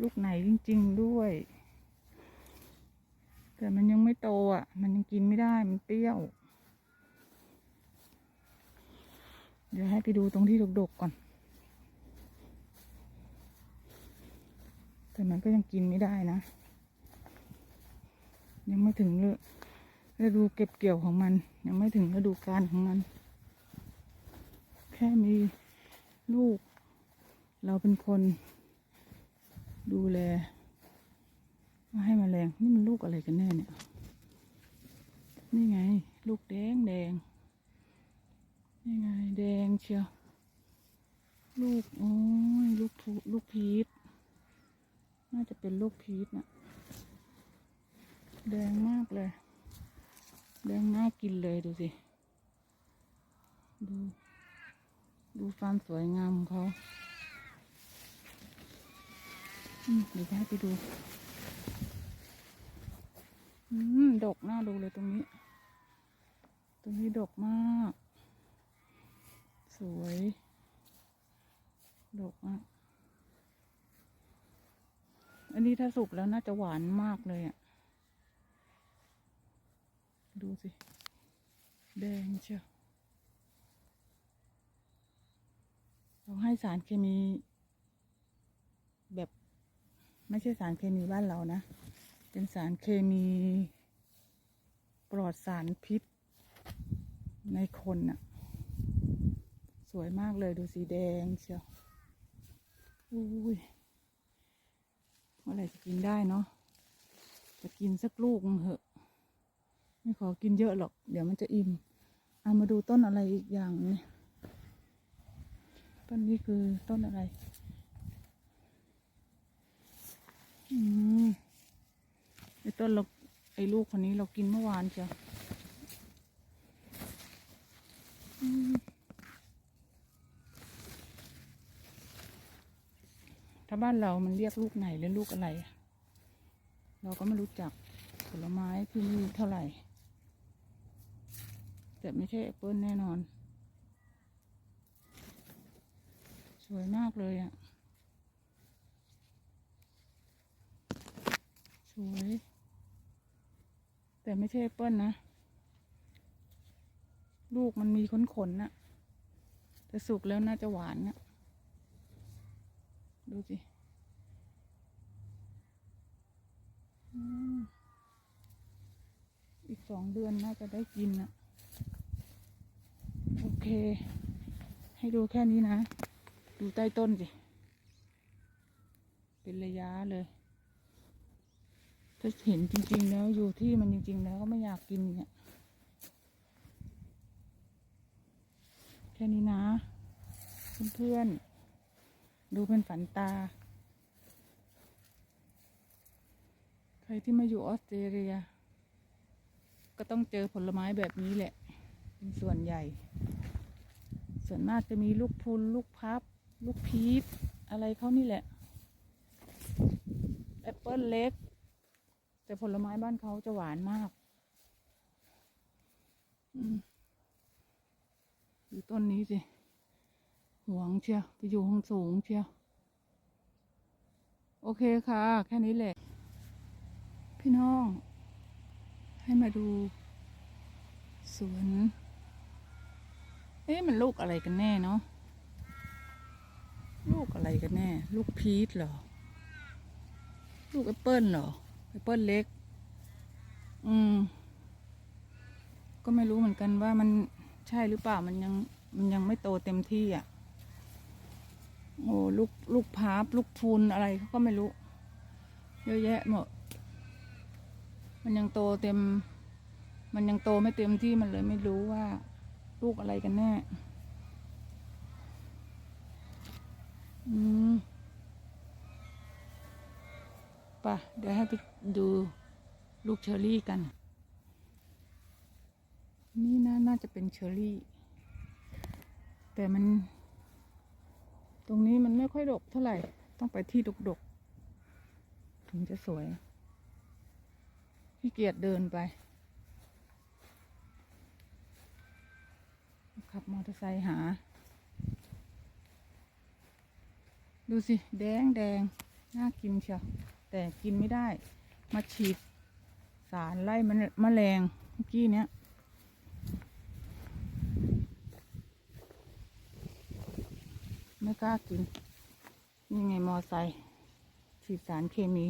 ลูกไหนจริง ๆด้วย แต่มันยังไม่โตอะ มันยังกินไม่ได้มันเปรี้ยว เดี๋ยวให้ไปดูตรงที่ดกๆก่อน แต่มันก็ยังกินไม่ได้นะ ยังไม่ถึงฤดูเก็บเกี่ยวของมัน ยังไม่ถึงฤดูกาลของมัน แค่มีลูก เราเป็นคน ดูแลม่ให้มแมลงนี่มันลูกอะไรกันแน่เนี่ย นี่ไง ลูกแดงแดงนี่ไง แดงเชียว ลูก โอ้ย ลูกพูลูกพีชน่าจะเป็นลูกพีชนะแดงมากเลย แดงน่ากินเลยดูสิ ดู ดูความสวยงามของเขา เดี๋ยวจะให้ไปดู อืม ดกน้าดูเลยตรงนี้ ตรงนี้ดกมาก สวย ดกอะ อันนี้ถ้าสุกแล้วน่าจะหวานมากเลยอะ ดูสิ แดงเชียวเราให้สารเคมีแบบ ไม่ใช่สารเคมีบ้านเรานะ เป็นสารเคมีปลอดสารพิษ ในคนน่ะสวยมากเลยดูสีแดงเชียวอุ้ยเมื่อไหร่จะกินได้เนาะจะกินสักลูกเหอะ ไม่ขอกินเยอะหรอก เดี๋ยวมันจะอิ่ม เอามาดูต้นอะไรอีกอย่างนี่ต้นนี้คือต้นอะไร อืมไอ้ ต้นเราไอ้ลูกคนนี้เรากินเมื่อวานเชียวถ้าบ้านเรามันเรียกลูกไหนหรือลูกอะไร เราก็ไม่รู้จักผลไม้ที่นี่เท่าไหร่ แต่ไม่ใช่แอปเปิลแน่นอน สวยมากเลยอะ่ะ สวย แต่ไม่ใช่แอปเปิลนะ ลูกมันมีขนขนๆน่ะแต่สุกแล้วน่าจะหวานนะดูสิอีกสองเดือนน่าจะได้กินนะโอเค ให้ดูแค่นี้นะ ดูใต้ต้นสิ เป็นระยะเลย ถ้าเห็นจริง ๆ แล้วอยู่ที่มันจริง ๆ แล้วก็ไม่อยากกินเนี่ยแค่นี้นะ เพื่อนๆดูเป็นฝันตา ใครที่มาอยู่ออสเตรเลีย ก็ต้องเจอผลไม้แบบนี้แหละ เป็นส่วนใหญ่ ส่วนมากจะมีลูกพุนลูกพับ ลูกพีชอะไรเขานี่แหละแอปเปิลเล็ก แต่ผลไม้บ้านเขาจะหวานมากอืมดูต้นนี้สิหวงเชียวไปอยู่ห้องสูงเชียวโอเคค่ะ แค่นี้แหละ พี่น้อง ให้มาดูสวน เอ๊ะมันลูกอะไรกันแน่เนาะลูกอะไรกันแน่ ลูกพีชเหรอ ลูกแอปเปิลเหรอ แอปเปิ้ลเล็ก อืม ก็ไม่รู้เหมือนกันว่ามันใช่หรือเปล่ามันยังมันยังไม่โตเต็มที่อะ โอ้ลูกลูกพาร์ปลูกพูนอะไรเขาก็ไม่รู้ เยอะแยะหมด มันยังโตเต็ม มันยังโตไม่เต็มที่มันเลยไม่รู้ว่า ลูกอะไรกันแน่ อืมไป่ะ เดี๋ยวให้ไปดูลูกเชอรี่กัน นี่นะน่าจะเป็นเชอรี่ แต่มัน ตรงนี้มันไม่ค่อยดกเท่าไหร่ ต้องไปที่ดกๆ ถึงจะสวยขี้เกียจเดินไป ขับมอเตอร์ไซค์หา ดูสิ แดงแดงน่ากินเชียว แต่กินไม่ได้ มาฉีดสารไล่มันแมลงเมื่อกี้เนี้ยไม่กล้ากิน นี่ไงมอไซค์ฉีดสารเคมี